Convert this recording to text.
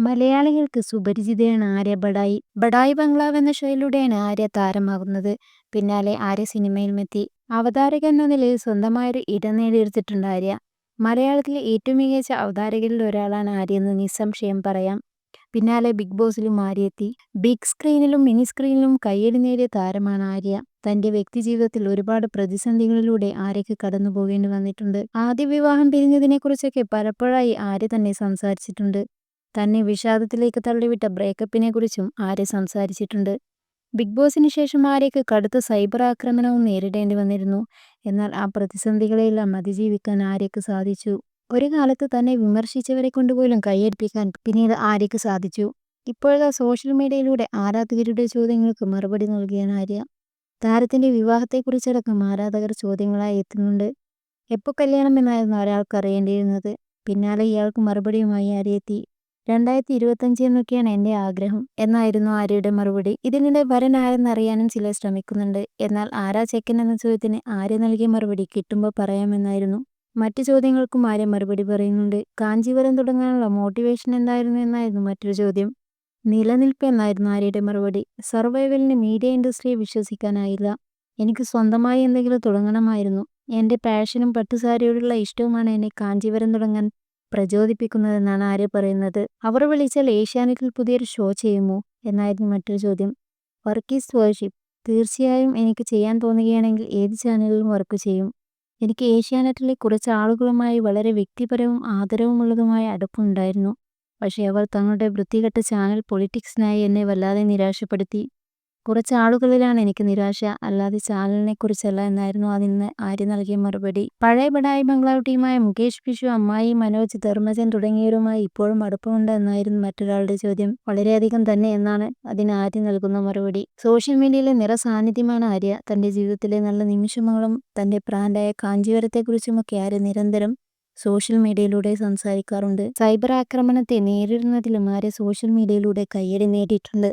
മലയാളികൾക്ക് സുപരിചിതയാണ് ആര്യ ബഡായി. ബഡായി ബംഗ്ലാവ് എന്ന ഷോയിലൂടെയാണ് ആര്യ താരമാകുന്നത്. പിന്നാലെ ആര്യ സിനിമയിലുമെത്തി. അവതാരകൻ എന്ന നിലയിൽ സ്വന്തമായൊരു ഇടം നേടിയെടുത്തിട്ടുണ്ട് ആര്യ. മലയാളത്തിലെ ഏറ്റവും മികച്ച അവതാരകരിൽ ഒരാളാണ് ആര്യ എന്ന് നിസ്സംശയം പറയാം. പിന്നാലെ ബിഗ് ബോസിലും ആര്യ എത്തി. ബിഗ് സ്ക്രീനിലും മിനി സ്ക്രീനിലും കയ്യടി നേടിയ താരമാണ് ആര്യ. തന്റെ വ്യക്തിജീവിതത്തിൽ ഒരുപാട് പ്രതിസന്ധികളിലൂടെ ആര്യയ്ക്ക് കടന്നുപോകേണ്ടി വന്നിട്ടുണ്ട്. ആദ്യ വിവാഹം പിരിഞ്ഞതിനെക്കുറിച്ചൊക്കെ പലപ്പോഴായി ആര്യ തന്നെ സംസാരിച്ചിട്ടുണ്ട്. തന്നെ വിഷാദത്തിലേക്ക് തള്ളിവിട്ട ബ്രേക്കപ്പിനെക്കുറിച്ചും ആര്യ സംസാരിച്ചിട്ടുണ്ട്. ബിഗ് ബോസിന് ശേഷം ആര്യയ്ക്ക് കടുത്ത സൈബർ ആക്രമണവും നേരിടേണ്ടി വന്നിരുന്നു. എന്നാൽ ആ പ്രതിസന്ധികളെല്ലാം അതിജീവിക്കാൻ ആര്യയ്ക്ക് സാധിച്ചു. ഒരു കാലത്ത് തന്നെ വിമർശിച്ചവരെ കൊണ്ടുപോലും കയ്യടിപ്പിക്കാൻ പിന്നീട് ആര്യയ്ക്ക് സാധിച്ചു. ഇപ്പോഴത്തെ സോഷ്യൽ മീഡിയയിലൂടെ ആരാധകരുടെ ചോദ്യങ്ങൾക്ക് മറുപടി നൽകിയാണ് ആര്യ. താരത്തിന്റെ വിവാഹത്തെക്കുറിച്ചടക്കം ആരാധകർ ചോദ്യങ്ങളായി എത്തുന്നുണ്ട്. എപ്പോൾ കല്യാണം എന്നായിരുന്നു ഒരാൾക്ക് അറിയേണ്ടിയിരുന്നത്. പിന്നാലെ ഇയാൾക്ക് മറുപടിയുമായി ആര്യ എത്തി. രണ്ടായിരത്തി ഇരുപത്തഞ്ച് എന്നൊക്കെയാണ് എന്റെ ആഗ്രഹം എന്നായിരുന്നു ആര്യയുടെ മറുപടി. ഇതിനിടെ വരൻ ആരെന്നറിയാനും ചിലർ ശ്രമിക്കുന്നുണ്ട്. എന്നാൽ ആരാ ചെക്കൻ എന്ന ചോദ്യത്തിന് ആര്യ നൽകിയ മറുപടി കിട്ടുമ്പോൾ പറയാമെന്നായിരുന്നു. മറ്റു ചോദ്യങ്ങൾക്കും ആര്യ മറുപടി പറയുന്നുണ്ട്. കാഞ്ചീപുരം തുടങ്ങാനുള്ള മോട്ടിവേഷൻ എന്തായിരുന്നു എന്നായിരുന്നു മറ്റൊരു ചോദ്യം. നിലനിൽപ്പ് എന്നായിരുന്നു ആര്യയുടെ മറുപടി. സർവൈവലിന് മീഡിയ ഇൻഡസ്ട്രിയെ വിശ്വസിക്കാനായില്ല. എനിക്ക് സ്വന്തമായി എന്തെങ്കിലും തുടങ്ങണമായിരുന്നു. എന്റെ പാഷനും പട്ടുസാരിയോടുള്ള ഇഷ്ടവുമാണ് എന്നെ കാഞ്ചീപുരം തുടങ്ങാൻ പ്രചോദിപ്പിക്കുന്നതെന്നാണ് ആര് പറയുന്നത്. അവർ വിളിച്ചാൽ ഏഷ്യാനെറ്റിൽ പുതിയൊരു ഷോ ചെയ്യുമോ എന്നായിരുന്നു മറ്റൊരു ചോദ്യം. Work is worship. തീർച്ചയായും എനിക്ക് ചെയ്യാൻ തോന്നുകയാണെങ്കിൽ ഏത് ചാനലിലും വർക്ക് ചെയ്യും. എനിക്ക് ഏഷ്യാനെറ്റിലെ കുറച്ച് ആളുകളുമായി വളരെ വ്യക്തിപരവും ആദരവുമുള്ളതുമായ അടുപ്പമുണ്ടായിരുന്നു. പക്ഷേ അവർ തങ്ങളുടെ വൃത്തികെട്ട ചാനൽ പൊളിറ്റിക്സിനായി എന്നെ വല്ലാതെ നിരാശപ്പെടുത്തി. കുറച്ച് ആളുകളിലാണ് എനിക്ക് നിരാശ. അല്ലാതെ ചാനലിനെ കുറിച്ചല്ല എന്നായിരുന്നു അതിന് ആര്യ നൽകിയ മറുപടി. പഴയ ബഡായി ബംഗ്ലാവ് ടീമായ മുകേഷ് ബിഷു അമ്മായി മനോജ്, ധർമ്മജൻ തുടങ്ങിയവരുമായി ഇപ്പോഴും അടുപ്പമുണ്ട് എന്നായിരുന്നു മറ്റൊരാളുടെ ചോദ്യം. വളരെയധികം തന്നെ എന്നാണ് അതിന് ആര്യ നൽകുന്ന മറുപടി. സോഷ്യൽ മീഡിയയിലെ നിറസാന്നിധ്യമാണ് ആര്യ. തന്റെ ജീവിതത്തിലെ നല്ല നിമിഷങ്ങളും തന്റെ ബ്രാൻഡായ കാഞ്ചീവരത്തെക്കുറിച്ചുമൊക്കെ ആര്യ നിരന്തരം സോഷ്യൽ മീഡിയയിലൂടെ സംസാരിക്കാറുണ്ട്. സൈബർ ആക്രമണത്തെ നേരിടുന്നതിലും ആര്യ സോഷ്യൽ മീഡിയയിലൂടെ കയ്യടി നേടിയിട്ടുണ്ട്.